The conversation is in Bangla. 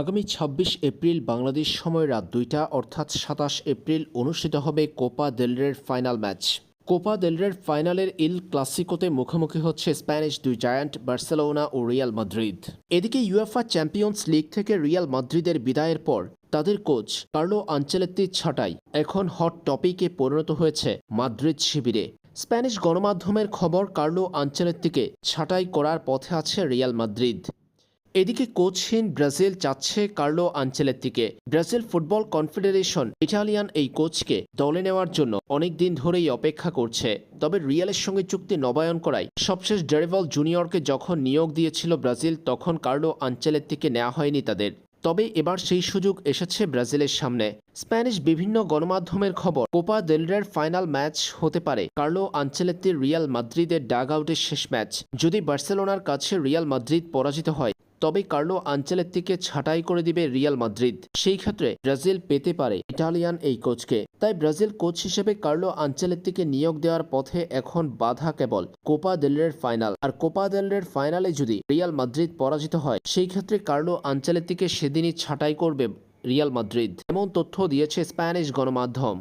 আগামী ছাব্বিশ এপ্রিল বাংলাদেশ সময় রাত দুইটা অর্থাৎ সাতাশ এপ্রিল অনুষ্ঠিত হবে কোপা দেলরের ফাইনাল ম্যাচ। কোপা দেলরের ফাইনালের ইল ক্লাসিকোতে মুখোমুখি হচ্ছে স্প্যানিশ দুই জায়ান্ট বার্সেলোনা ও রিয়াল মাদ্রিদ। এদিকে ইউএফা চ্যাম্পিয়ন্স লিগ থেকে রিয়াল মাদ্রিদের বিদায়ের পর তাদের কোচ কার্লো আঞ্চেলেত্তির ছাঁটাই এখন হট টপিকে পরিণত হয়েছে মাদ্রিদ শিবিরে। স্প্যানিশ গণমাধ্যমের খবর কার্লো আঞ্চেলেত্তিকে ছাঁটাই করার পথে আছে রিয়াল মাদ্রিদ। এদিকে কোচহীন ব্রাজিল চাচ্ছে কার্লো আঞ্চেলেত্তিকে ব্রাজিল ফুটবল কনফেডারেশন ইটালিয়ান এই কোচকে দলে নেওয়ার জন্য অনেক দিন ধরেই অপেক্ষা করছে। তবে রিয়ালের সঙ্গে চুক্তি নবায়ন করায় সবশেষ ডেরেভল জুনিয়রকে যখন নিয়োগ দিয়েছিল ব্রাজিল, তখন কার্লো আঞ্চেলেত্তিকে নেওয়া হয়নি তাদের। তবে এবার সেই সুযোগ এসেছে ব্রাজিলের সামনে। স্প্যানিশ বিভিন্ন গণমাধ্যমের খবর, কোপা দেলরের ফাইনাল ম্যাচ হতে পারে। কার্লো আঞ্চেলেত্তির রিয়াল মাদ্রিদের ডাগ আউটের শেষ ম্যাচ। যদি বার্সেলোনার কাছে রিয়াল মাদ্রিদ পরাজিত হয় তবে কার্লো আঞ্চেলেত্তিকে ছাঁটাই করে দিবে রিয়াল মাদ্রিদ। সেই ক্ষেত্রে ব্রাজিল পেতে পারে ইটালিয়ান এই কোচকে। তাই ব্রাজিল কোচ হিসেবে কার্লো আঞ্চেলেত্তিকে নিয়োগ দেওয়ার পথে এখন বাধা কেবল কোপা দেলরের ফাইনাল আর কোপা দেলরের ফাইনালে যদি রিয়াল মাদ্রিদ পরাজিত হয়, সেই ক্ষেত্রে কার্লো আঞ্চেলেত্তিকে সেদিনই ছাঁটাই করবে রিয়াল মাদ্রিদ। এমন তথ্য দিয়েছে স্প্যানিশ গণমাধ্যম।